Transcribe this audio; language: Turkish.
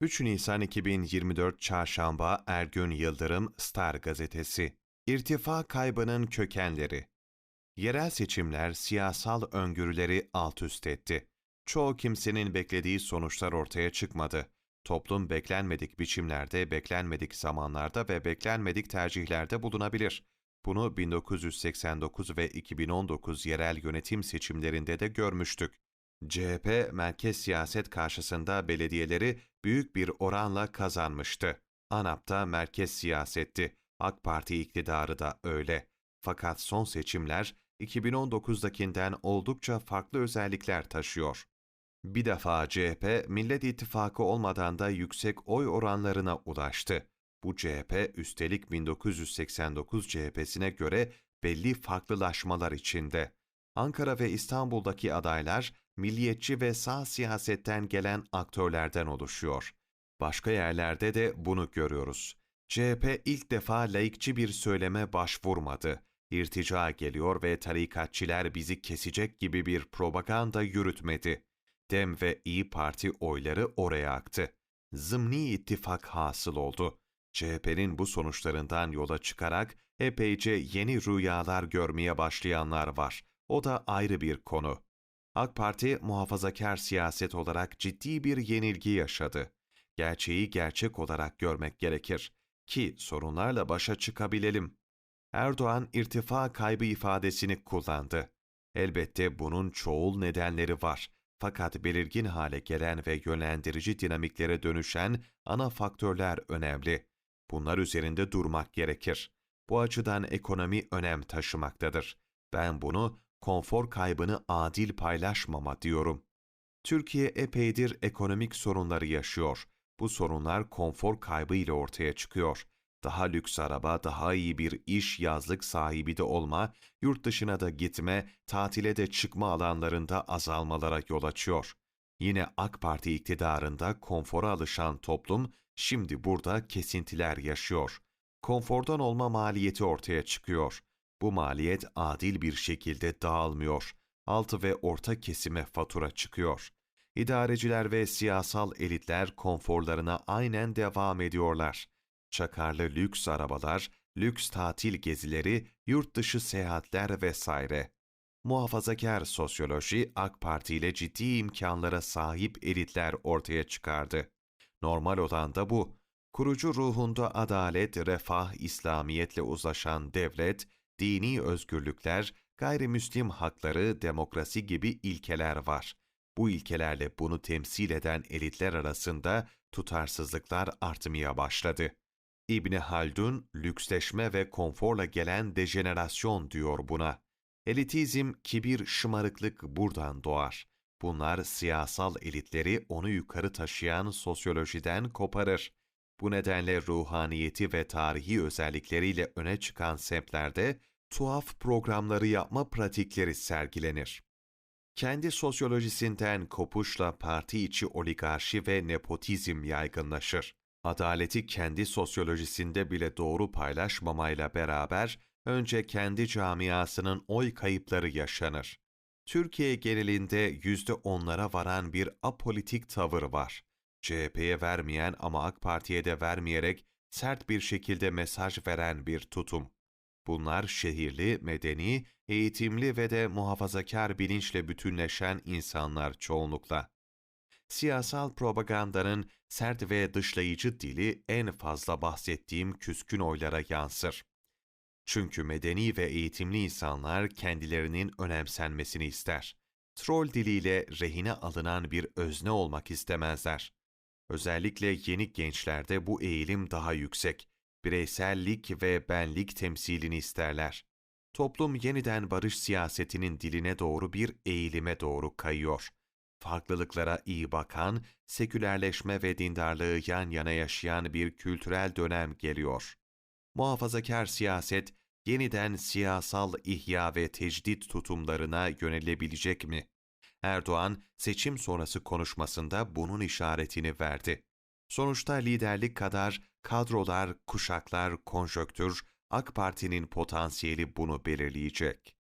3 Nisan 2024 Çarşamba Ergün Yıldırım Star Gazetesi İrtifa kaybının kökenleri Yerel seçimler siyasal öngörüleri alt üst etti. Çoğu kimsenin beklediği sonuçlar ortaya çıkmadı. Toplum beklenmedik biçimlerde, beklenmedik zamanlarda ve beklenmedik tercihlerde bulunabilir. Bunu 1989 ve 2019 yerel yönetim seçimlerinde de görmüştük. CHP merkez siyaset karşısında belediyeleri büyük bir oranla kazanmıştı. ANAP'ta merkez siyasetti. AK Parti iktidarı da öyle. Fakat son seçimler 2019'dakinden oldukça farklı özellikler taşıyor. Bir defa CHP, Millet İttifakı olmadan da yüksek oy oranlarına ulaştı. Bu CHP üstelik 1989 CHP'sine göre belli farklılaşmalar içinde. Ankara ve İstanbul'daki adaylar milliyetçi ve sağ siyasetten gelen aktörlerden oluşuyor. Başka yerlerde de bunu görüyoruz. CHP ilk defa laikçi bir söyleme başvurmadı. İrtica geliyor ve tarikatçiler bizi kesecek gibi bir propaganda yürütmedi. Dem ve İyi Parti oyları oraya aktı. Zımni ittifak hasıl oldu. CHP'nin bu sonuçlarından yola çıkarak epeyce yeni rüyalar görmeye başlayanlar var. O da ayrı bir konu. AK Parti muhafazakar siyaset olarak ciddi bir yenilgi yaşadı. Gerçeği gerçek olarak görmek gerekir ki sorunlarla başa çıkabilelim. Erdoğan irtifa kaybı ifadesini kullandı. Elbette bunun çoğul nedenleri var. Fakat belirgin hale gelen ve yönlendirici dinamiklere dönüşen ana faktörler önemli. Bunlar üzerinde durmak gerekir. Bu açıdan ekonomi önem taşımaktadır. Ben bunu konfor kaybını adil paylaşmama diyorum. Türkiye epeydir ekonomik sorunları yaşıyor. Bu sorunlar konfor kaybı ile ortaya çıkıyor. Daha lüks araba, daha iyi bir iş, yazlık sahibi de olma, yurt dışına da gitme, tatile de çıkma alanlarında azalmalara yol açıyor. Yine AK Parti iktidarında konfora alışan toplum şimdi burada kesintiler yaşıyor. Konfordan olma maliyeti ortaya çıkıyor. Bu maliyet adil bir şekilde dağılmıyor. Altı ve orta kesime fatura çıkıyor. İdareciler ve siyasal elitler konforlarına aynen devam ediyorlar. Çakarlı lüks arabalar, lüks tatil gezileri, yurt dışı seyahatler vesaire. Muhafazakar sosyoloji AK Parti ile ciddi imkanlara sahip elitler ortaya çıkardı. Normal olan da bu. Kurucu ruhunda adalet, refah, İslamiyetle uzlaşan devlet, dini özgürlükler, gayrimüslim hakları, demokrasi gibi ilkeler var. Bu ilkelerle bunu temsil eden elitler arasında tutarsızlıklar artmaya başladı. İbni Haldun, lüksleşme ve konforla gelen dejenerasyon diyor buna. Elitizm, kibir, şımarıklık buradan doğar. Bunlar siyasal elitleri onu yukarı taşıyan sosyolojiden koparır. Bu nedenle ruhaniyeti ve tarihi özellikleriyle öne çıkan semtlerde tuhaf programları yapma pratikleri sergilenir. Kendi sosyolojisinden kopuşla parti içi oligarşi ve nepotizm yaygınlaşır. Adaleti kendi sosyolojisinde bile doğru paylaşmamayla beraber önce kendi camiasının oy kayıpları yaşanır. Türkiye genelinde yüzde onlara varan bir apolitik tavır var. CHP'ye vermeyen ama AK Parti'ye de vermeyerek sert bir şekilde mesaj veren bir tutum. Bunlar şehirli, medeni, eğitimli ve de muhafazakar bilinçle bütünleşen insanlar çoğunlukla. Siyasal propagandanın sert ve dışlayıcı dili en fazla bahsettiğim küskün oylara yansır. Çünkü medeni ve eğitimli insanlar kendilerinin önemsenmesini ister. Troll diliyle rehine alınan bir özne olmak istemezler. Özellikle yeni gençlerde bu eğilim daha yüksek. Bireysellik ve benlik temsilini isterler. Toplum yeniden barış siyasetinin diline doğru bir eğilime doğru kayıyor. Farklılıklara iyi bakan, sekülerleşme ve dindarlığı yan yana yaşayan bir kültürel dönem geliyor. Muhafazakar siyaset, yeniden siyasal ihya ve tecdit tutumlarına yönelebilecek mi? Erdoğan, seçim sonrası konuşmasında bunun işaretini verdi. Sonuçta liderlik kadar kadrolar, kuşaklar, konjöktür, AK Parti'nin potansiyeli bunu belirleyecek.